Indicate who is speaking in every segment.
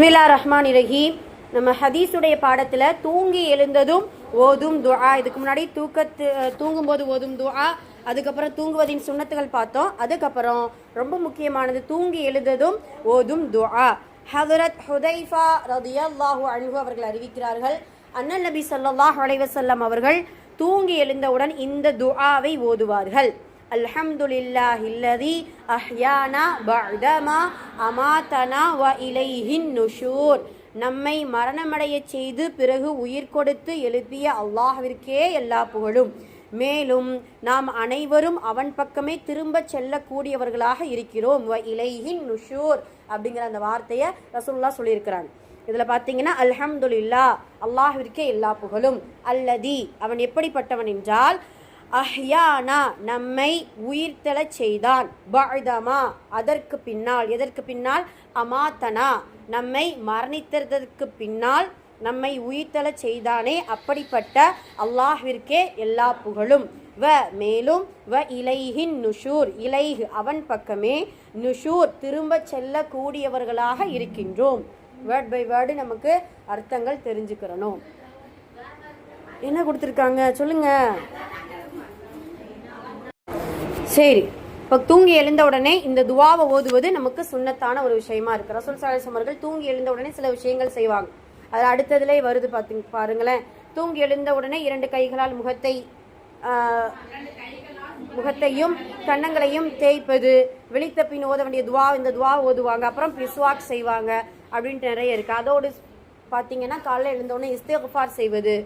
Speaker 1: பிஸ்மில்லா ரஹ்மான் ரஹீம் நம்ம ஹதீஸுடைய பாடத்தில் தூங்கி எழுந்ததும் ஓதும் துஆ. இதுக்கு முன்னாடி தூக்கத்து தூங்கும்போது ஓதும் துஆ. அதுக்கப்புறம் தூங்குவதின் சுண்ணத்துகள் பார்த்தோம். அதுக்கப்புறம் ரொம்ப முக்கியமானது தூங்கி எழுந்ததும் ஓதும் துஆ. ஹதரத் ஹுதைஃபா ரதியல்லாஹு அன்ஹு அவர்கள் அறிவிக்கிறார்கள் அண்ணல் நபி ஸல்லல்லாஹு அலைவசல்லம் அவர்கள் தூங்கி எழுந்தவுடன் இந்த துஆவை ஓதுவார்கள். அல்ஹம்துலில்லா இல்லதி அஹ்யானா பஅதமா அமாதனா வ இலைஹின் நுஷூர். நம்மை மரணமடையச் செய்து பிறகு உயிர் கொடுத்து எழுப்பிய அல்லாஹ்விற்கே எல்லா புகழும். மேலும் நாம் அனைவரும் அவன் பக்கமே திரும்ப செல்லக்கூடியவர்களாக இருக்கிறோம். வ இலைஹின் நுஷூர் அப்படிங்கிற அந்த வார்த்தையை ரசூல்லா சொல்லியிருக்கிறாங்க இதில் பார்த்தீங்கன்னா அல்ஹம்துலில்லா அல்லாஹிற்கே எல்லா புகழும். அல்லதி அவன் எப்படிப்பட்டவன் என்றால் அஹ்யானா நம்மை உயிர்த்தெழச் செய்தான். பழுதமா அதற்கு பின்னால். எதற்கு பின்னால்? அமாத்தனா நம்மை மரணித்ததற்கு பின்னால். நம்மை உயிர்த்தெழச் செய்தானே அப்படிப்பட்ட அல்லாஹ்விற்கே எல்லா புகழும். வ மேலும் வ இலைஹின் நுஷூர். இலைஹ் அவன் பக்கமே நுஷூர். திரும்பச் செல்லக்கூடியவர்களாக இருக்கின்றோம். வேர்ட் பை வேர்டு நமக்கு அர்த்தங்கள் தெரிஞ்சுக்கிறணும். என்ன கொடுத்துருக்காங்க? சொல்லுங்கள் சரி. இப்போ தூங்கி எழுந்த உடனே இந்த துவாவை ஓதுவது நமக்கு சுண்ணத்தான ஒரு விஷயமா இருக்கு. ரசூல் சாலிஸ் அவர்கள் தூங்கி எழுந்த உடனே சில விஷயங்கள் செய்வாங்க. அது அடுத்ததுலே வருது பார்த்து பாருங்களேன். தூங்கி எழுந்த உடனே இரண்டு கைகளால் முகத்தை முகத்தையும் கன்னங்களையும் தேய்ப்பது விழித்த பின் ஓத வேண்டிய துவா இந்த துவா ஓதுவாங்க. அப்புறம் பிஸ்வாக் செய்வாங்க அப்படின்ட்டு நிறைய இருக்கு. அதோடு பார்த்தீங்கன்னா காலைல எழுந்தவுடனே இஸ்தேகுஃபார் செய்வது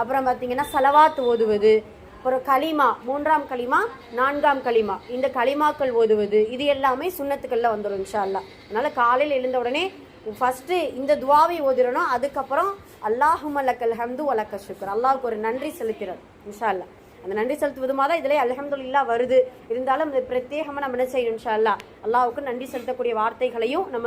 Speaker 1: அப்புறம் பார்த்தீங்கன்னா சலவாத் ஓதுவது அப்புறம் கலிமா மூன்றாம் களிமா நான்காம் கலிமா இந்த கலிமாக்கள் ஓதுவது இது எல்லாமே சுண்ணத்துக்கள்ல வந்துடும் இன்ஷா அல்லாஹ் அதனால் காலையில் எழுந்த உடனே ஃபஸ்ட்டு இந்த துவாவை ஓதுறணும் அதுக்கப்புறம் அல்லாஹும் அல்லக்கல் ஹம்து வலக்க சுக்கர் அல்லாஹ்வுக்கு ஒரு நன்றி செலுத்துகிறோம் இன்ஷா அல்லா அந்த நன்றி செலுத்துவதுமா தான் இதில் அல்ஹம்துலில்லாஹ் வருது. இருந்தாலும் இது பிரத்யேகமாக நம்ம என்ன செய்யணும் இன்ஷா அல்லா அல்லாவுக்கு நன்றி செலுத்தக்கூடிய வார்த்தைகளையும் நம்ம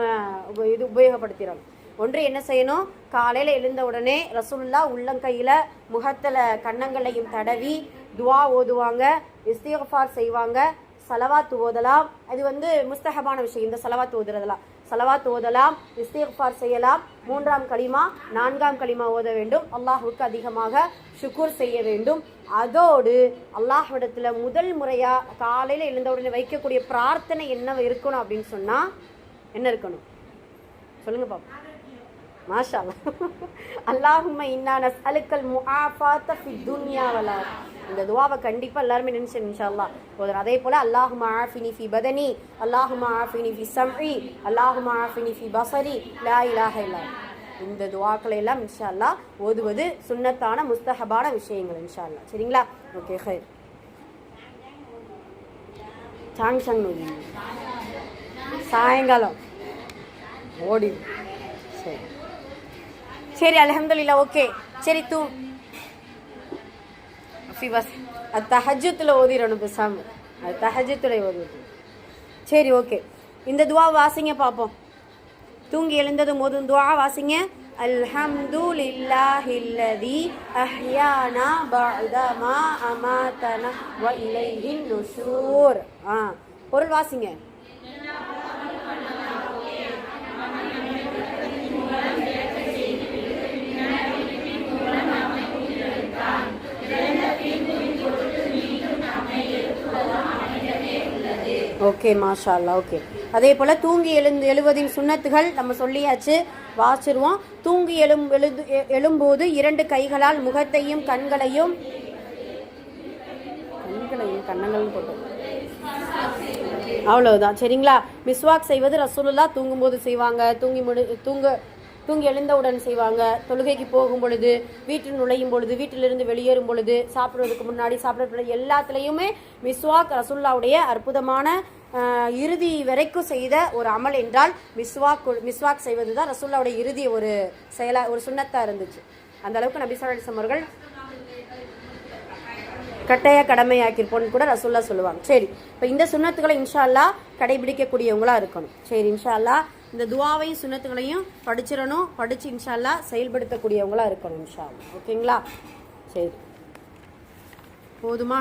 Speaker 1: உப- இது உபயோகப்படுத்திடணும். ஒன்று என்ன செய்யணும்? காலையில் எழுந்த உடனே ரசூல்லா உள்ளங்கையில் முகத்தில் கன்னங்களையும் தடவி துவா ஓதுவாங்க இஸ்திஃபார் செய்வாங்க சலவாத் ஓதலாம். அது வந்து முஸ்தஹபான விஷயம் இந்த சலவாத் ஓதுறதெல்லாம். சலவாத் ஓதலாம் இஸ்திஃபார் செய்யலாம். மூன்றாம் களிமா நான்காம் களிமா ஓத வேண்டும். அல்லாஹுக்கு அதிகமாக ஷுக்கூர் செய்ய வேண்டும். அதோடு அல்லாஹ்விடத்தில் முதல் முறையாக காலையில் எழுந்த உடனே வைக்கக்கூடிய பிரார்த்தனை என்ன இருக்கணும் அப்படின்னு சொன்னால் என்ன இருக்கணும்? சொல்லுங்க பாப்பா மாஷா அல்லாஹும இன்னான அலுக்கல் முஆஃபாத்த ஃபி துன்யாவலா இந்த துவாவை கண்டிப்பாக எல்லாருமே நினச்சேன் இன்ஷால்லா போதும் அதே போல் அல்லாஹுமா ஆஃபினி ஃபி பதனி அல்லாஹுமா ஆஃபினி ஃபி சம்ரி அல்லாஹுமா ஆஃபினி ஃபி பசரி லா இலாஹ இல்லா. இந்த துவாக்களை எல்லாம் இன்ஷா அல்லா ஓதுவது சுண்ணத்தான முஸ்தஹபான விஷயங்கள் இன்ஷா அல்லா சரிங்களா? ஓகே ஹைர். சாங் சாங் சாயங்காலம். ஓடி. சரி. சரி அல்ஹம்துலில்லாஹ் ஓகே. சரி தூ. ஃபி பஸ். அது தஹஜத்தில் ஓதிடணும் பேசாம. அது தஹஜத்தில் ஓதிடு சரி ஓகே. இந்த துவா வாசிங்க பார்ப்போம் தூங்கி எழுந்ததும் போதும் துவா வாசிங்க. அல்ஹம்துலில்லாஹில்லதி அஹ்யானா பஅதமா அமாதனா வ இலைஹின் நுஷூர். ஆ பொருள் வாசிங்க. ஓகே மாஷா அல்லாஹ் ஓகே. அதே போல் தூங்கி எழுந்து எழுவதின் சுண்ணத்துகள் நம்ம சொல்லியாச்சு வாசிடுவோம் தூங்கி எழும் எழுது எ- எழும்போது இரண்டு கைகளால் முகத்தையும் கண்களையும் கண்களையும் கண்ணங்களும் போட்டோம். அவ்வளவுதான். சரிங்களா? மிஸ்வாக் செய்வது ரசூலுல்லா தூங்கும்போது செய்வாங்க. தூங்கி முடி தூங்க தூங்கி எழுந்தவுடன் செய்வாங்க. தொழுகைக்கு போகும் பொழுது வீட்டில் நுழையும் பொழுது வீட்டிலிருந்து வெளியேறும் பொழுது சாப்பிடுவதற்கு முன்னாடி சாப்பிட எல்லாத்துலேயுமே மிஸ்வாக் ரசுல்லாவுடைய அற்புதமான இறுதி வரைக்கும் செய்த ஒரு அமல் என்றால் மிஸ்வாக் மிஸ்வாக் செய்வது தான் ரசுல்லாவுடைய இறுதி ஒரு செயலா ஒரு சுண்ணத்தாக இருந்துச்சு. அந்த அளவுக்கு நபி அவர்கள் கட்டாய கடமையாக்கிருப்போன்னு கூட ரசுல்லா சொல்லுவாங்க. சரி இப்போ இந்த சுண்ணத்துக்களை இன்ஷா அல்லாஹ் கடைபிடிக்கக்கூடியவங்களா இருக்கணும். சரி இன்ஷா அல்லாஹ் இந்த துவாவையும் சுண்ணத்துகளையும் படிச்சிடணும். படிச்சு இன்ஷால்லா செயல்படுத்தக்கூடியவங்களா இருக்கணும் இன்ஷா ஓகேங்களா? சரி. போதுமா?